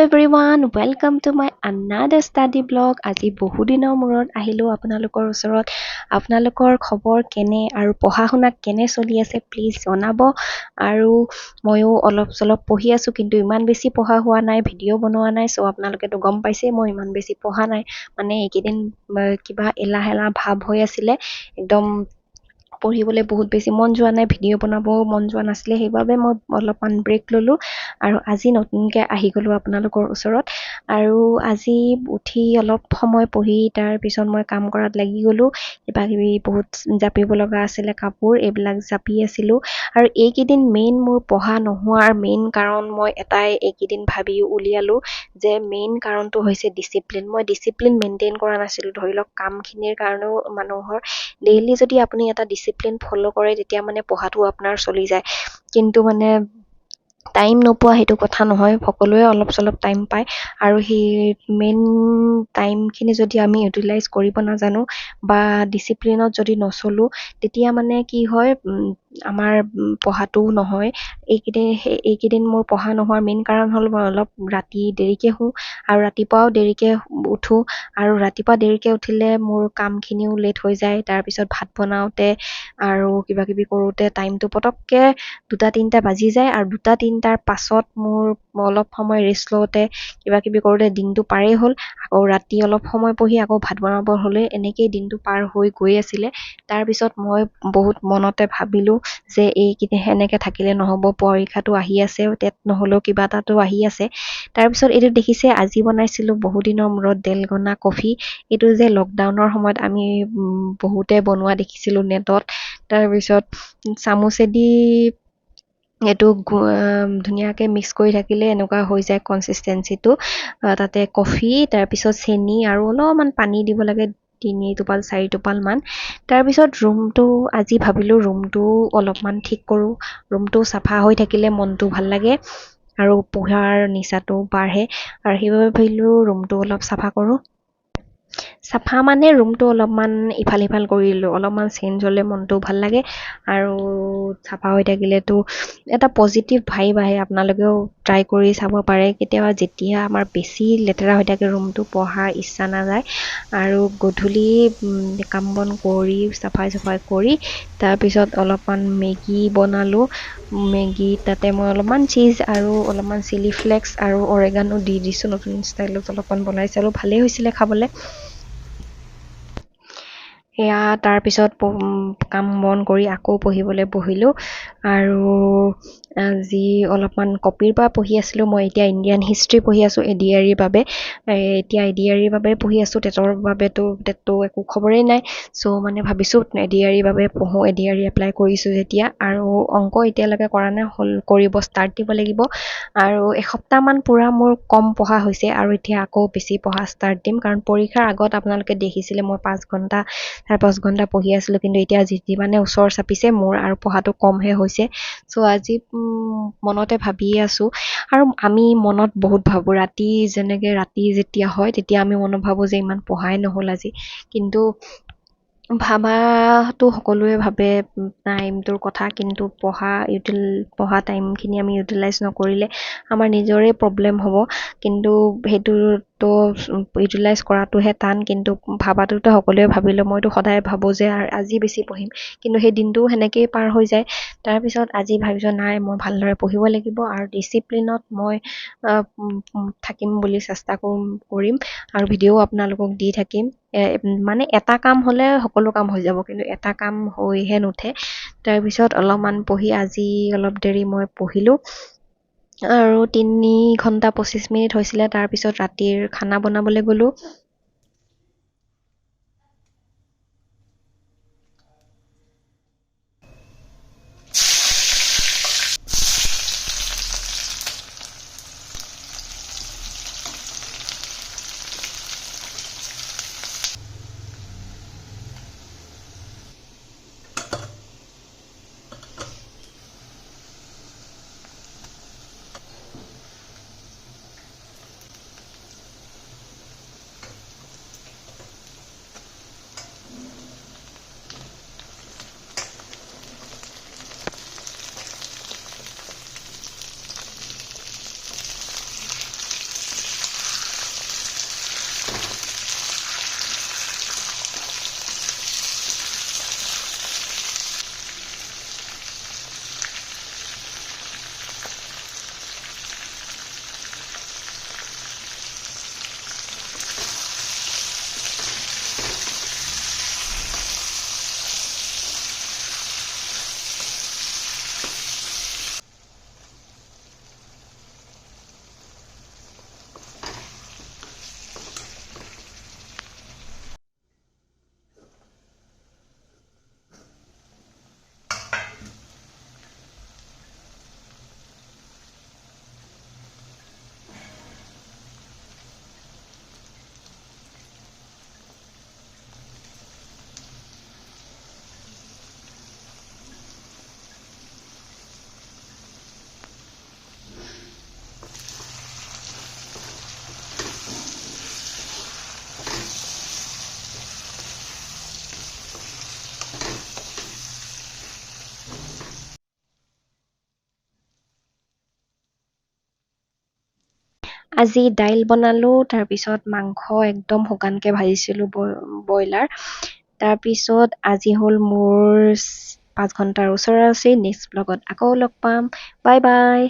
Everyone welcome to my another study blog আজি বহুদিনৰ মূৰত আহিলোঁ আপোনালোকৰ ওচৰত। আপোনালোকৰ খবৰ কেনে আৰু পঢ়া শুনা কেনে চলি আছে প্লিজ জনাব। আৰু ময়ো অলপ চলপ পঢ়ি আছোঁ কিন্তু ইমান বেছি পঢ়া হোৱা নাই ভিডিঅ' বনোৱা নাই চ' আপোনালোকেতো গম পাইছেই মই ইমান বেছি পঢ়া নাই। মানে এইকেইদিন কিবা এলাহ এলাহ ভাৱ হৈ আছিলে একদম পঢ়িবলৈ বহুত বেছি মন যোৱা নাই ভিডিঅ' বনাবও মন যোৱা নাছিলে সেইবাবে মই অলপমান ব্ৰেক ল'লোঁ আৰু আজি নতুনকৈ আহি গ'লোঁ আপোনালোকৰ ওচৰত। আৰু আজি উঠি অলপ সময় পঢ়ি তাৰপিছত মই কাম কৰাত লাগি গ'লোঁ কিবা কিবি বহুত জাপিব লগা আছিলে কাপোৰ এইবিলাক জাপি আছিলোঁ। আৰু এইকেইদিন মেইন মোৰ পঢ়া নোহোৱাৰ মেইন কাৰণ মই এটাই এইকেইদিন ভাবি উলিয়ালোঁ যে মেইন কাৰণটো হৈছে ডিচিপ্লিন মই ডিচিপ্লিন মেইনটেইন কৰা নাছিলোঁ ধৰি লওক কামখিনিৰ কাৰণেও মানুহৰ ডেইলি যদি আপুনি এটা ডিচিপ্লিন ফ'ল' কৰে তেতিয়া মানে পঢ়াটো আপোনাৰ চলি যায়। কিন্তু মানে টাইম নোপোৱা সেইটো কথা নহয় সকলোৱে অলপ চলপ টাইম পায়। আৰু সেই মেইন টাইমখিনি যদি আমি ইউটিলাইজ কৰিব নাজানো বা ডিচিপ্লিনত যদি নচলোঁ তেতিয়া মানে কি হয় আমাৰ পঢ়াটোও নহয়। এইকেইদিন সেই- এইকেইদিন মোৰ পঢ়া নোহোৱাৰ মেইন কাৰণ হ'ল মই অলপ ৰাতি দেৰিকৈ শুওঁ আৰু ৰাতিপুৱাও দেৰিকৈ উঠোঁ। আৰু ৰাতিপুৱা দেৰিকৈ উঠিলে মোৰ কামখিনিও লেট হৈ যায়। তাৰপিছত ভাত বনাওঁতে আৰু কিবা কিবি কৰোঁতে টাইমটো পটককৈ দুটা তিনিটা বাজি যায়। আৰু দুটা তিনিটাৰ পাছত মোৰ অলপ সময় ৰেষ্ট লওঁতে কিবা কিবি কৰোঁতে দিনটো পাৰেই হ'ল। আকৌ ৰাতি অলপ সময় পঢ়ি আকৌ ভাত বনাব হ'লে এনেকেই দিনটো পাৰ হৈ গৈ আছিলে। তাৰপিছত মই বহুত মনতে ভাবিলোঁ যে এইকেইদিন সেনেকৈ থাকিলে নহ'ব পৰীক্ষাটো আহি আছে টেট নহ'লেও কিবা এটাতো আহি আছে। তাৰপিছত এইটো দেখিছে আজি বনাইছিলোঁ বহুদিনৰ মূৰত ডেলগনা কফি। এইটো যে লকডাউনৰ সময়ত আমি বহুতে বনোৱা দেখিছিলোঁ নেটত। তাৰপিছত চামুচেদি এইটো ধুনীয়াকৈ মিক্স কৰি থাকিলে এনেকুৱা হৈ যায় কনচিষ্টেঞ্চিটো তাতে কফি তাৰপিছত চেনি আৰু অলপমান পানী দিব লাগে তিনি টোপাল চাৰি টোপালমান তাৰপিছত ৰুমটো আজি ভাবিলোঁ ৰুমটো অলপমান ঠিক কৰোঁ। ৰুমটো চাফা হৈ থাকিলে মনটো ভাল লাগে আৰু পঢ়াৰ নিচাটো বাঢ়ে। আৰু সেইবাবে ভাবিলোঁ ৰুমটো অলপ চাফা কৰোঁ। চাফা মানে ৰুমটো অলপমান ইফাল সিফাল কৰিলোঁ অলপমান চেঞ্জ হ'লে মনটো ভাল লাগে আৰু চাফা হৈ থাকিলেতো এটা পজিটিভ ভাইব আহে। আপোনালোকেও ট্ৰাই কৰি চাব পাৰে। কেতিয়াবা যেতিয়া আমাৰ বেছি লেতেৰা হৈ থাকে ৰুমটো পঢ়াৰ ইচ্ছা নাযায় আৰু গধূলি কাম বন কৰি চাফাই চাফাই কৰি তাৰপিছত অলপমান মেগী বনালোঁ। মেগী তাতে মই অলপমান চীজ আৰু অলপমান চিলি ফ্লেক্স আৰু অৰেগানো দি দিছোঁ। নতুন ষ্টাইলত অলপমান বনাই চালোঁ। ভালেই হৈছিলে খাবলৈ। সেয়া তাৰপিছত কাম বন কৰি আকৌ পঢ়িবলৈ বহিলোঁ। আৰু আজি অলপমান কপিৰ পৰা পঢ়ি আছিলোঁ মই এতিয়া ইণ্ডিয়ান হিষ্ট্ৰী পঢ়ি আছোঁ এ ডি আৰ ইৰ বাবে। এতিয়া এ ডি আৰ ইৰ বাবে পঢ়ি আছোঁ টেটৰ বাবেতো টেটটো একো খবৰেই নাই। চ' মানে ভাবিছোঁ এ ডি আৰ ইৰ বাবে পঢ়োঁ A D R E apply কৰিছোঁ যেতিয়া। আৰু অংক এতিয়ালৈকে কৰা নাই হ'ল কৰিব ষ্টাৰ্ট দিব লাগিব। আৰু এসপ্তাহমান পূৰা মোৰ কম পঢ়া হৈছে আৰু এতিয়া আকৌ বেছি পঢ়া ষ্টাৰ্ট দিম। কাৰণ পৰীক্ষাৰ আগত আপোনালোকে দেখিছিলে মই পাঁচ ঘণ্টা চাৰে পাঁচ ঘণ্টা পঢ়ি আছিলোঁ। কিন্তু এতিয়া যিমানে ওচৰ চাপিছে মোৰ আৰু পঢ়াটো কমহে হৈছে। চ' আজি মনতে ভাবিয়ে আছোঁ। আৰু আমি মনত বহুত ভাবোঁ ৰাতি যেনেকৈ ৰাতি যেতিয়া হয় তেতিয়া আমি মনত ভাবোঁ যে ইমান পঢ়াই নহ'ল আজি। কিন্তু ভাবাটো সকলোৱে ভাবে টাইমটোৰ কথা। কিন্তু পঢ়া ইউটিল পঢ়া টাইমখিনি আমি ইউটিলাইজ নকৰিলে আমাৰ নিজৰে প্ৰব্লেম হ'ব। কিন্তু সেইটোতো ইউটিলাইজ কৰাটোহে টান কিন্তু ভাবাটোতো সকলোৱে ভাবিলে মইতো সদায় ভাবোঁ যে আজি বেছি পঢ়িম। কিন্তু সেই দিনটোও সেনেকেই পাৰ হৈ যায়। তাৰপিছত আজি ভাবিছোঁ নাই মই ভালদৰে পঢ়িব লাগিব আৰু ডিচিপ্লিনত মই থাকিম বুলি চেষ্টা কৰিম কৰিম আৰু ভিডিঅ' আপোনালোকক দি থাকিম। মানে এটা কাম হ'লে সকলো কাম হৈ যাব কিন্তু এটা কাম হৈহে নুঠে। তাৰপিছত অলপমান পঢ়ি আজি অলপ দেৰি মই পঢ়িলোঁ। আৰু তিনি ঘণ্টা পঁচিছ মিনিট হৈছিলে তাৰপিছত ৰাতিৰ খানা বনাবলৈ গ'লোঁ। আজি দাইল বনালোঁ তাৰপিছত মাংস একদম শুকানকৈ ভাজিছিলোঁ ব্ৰইলাৰ। তাৰপিছত আজি হ'ল মোৰ পাঁচ ঘণ্টাৰ ওচৰা ওচৰি নেক্সট ব্লগত আকৌ লগ পাম। Bye bye